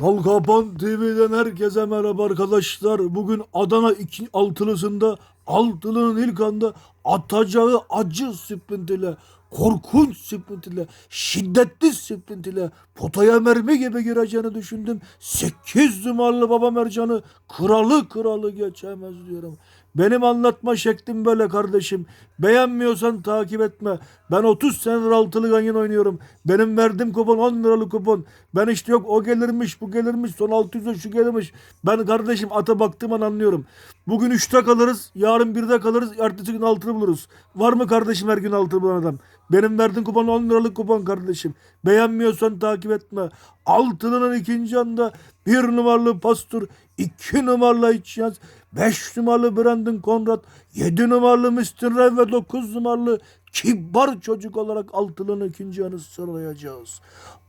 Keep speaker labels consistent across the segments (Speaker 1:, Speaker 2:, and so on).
Speaker 1: Balkapan TV'den herkese merhaba arkadaşlar. Bugün Adana 2 altılısında altılının ilk anda atacağı acı sprintiyle, korkunç sprintiyle, şiddetli sprintiyle potaya mermi gibi gireceğini düşündüm. 8 numaralı baba mercanı kralı kralı geçemez diyorum. Benim anlatma şeklim böyle kardeşim. Beğenmiyorsan takip etme. Ben 30 senedir altılı ganyan oynuyorum. Benim verdiğim kupon 10 liralık kupon. Ben işte yok o gelirmiş bu gelirmiş son 600'e şu gelirmiş. Ben kardeşim ata baktığım an anlıyorum. Bugün 3'te kalırız yarın 1'de kalırız ertesi gün 6'ını buluruz. Var mı kardeşim her gün 6 bulan adam? Benim verdiğim kupon 10 liralık kupon kardeşim. Beğenmiyorsan takip etme. Altılının ikinci anda bir numaralı Pastur, iki numaralı İçyaz, beş numaralı Brandon Conrad, yedi numaralı Mr. Ray ve dokuz numaralı kibar çocuk olarak altılının ikinci yanı sıralayacağız.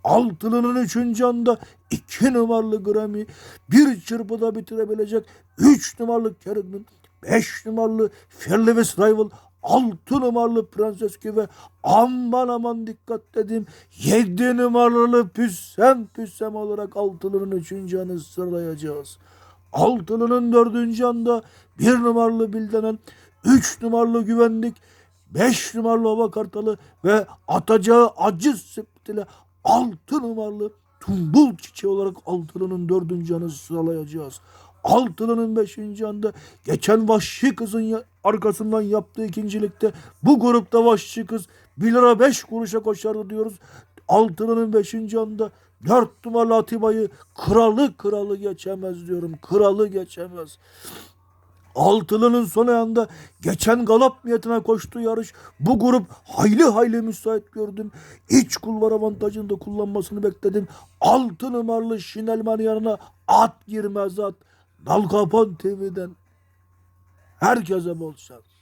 Speaker 1: Altılının üçüncü anda iki numaralı Grammy, bir çırpıda bitirebilecek üç numaralı Kerrigan, beş numaralı Fearless Rival, 6 numaralı Prenses ve aman aman dikkat dedim 7 numaralı Püssem Püssem olarak altılının 3. anı sıralayacağız. Altılının 4. anda 1 numaralı Bildanen 3 numaralı Güvenlik 5 numaralı Hava Kartalı ve atacağı acı sepetiyle 6 numaralı Tumbul Çiçeği olarak altılının 4. anı sıralayacağız. Altılı'nın 5. anda geçen Vahşi Kız'ın arkasından yaptığı ikincilikte bu grupta Vahşi Kız 1 lira 5 kuruşa koşardı diyoruz. Altılı'nın 5. anda 4 numaralı Atiba'yı kralı kralı geçemez diyorum. Kralı geçemez. Altılı'nın son ayağında geçen galap niyetine koştuğu yarış bu grup hayli hayli müsait gördüm. İç kulvar avantajını da kullanmasını bekledim. Altı numaralı Şinelman yanına at girmez at. Dal Kapan TV'den herkese bol şans.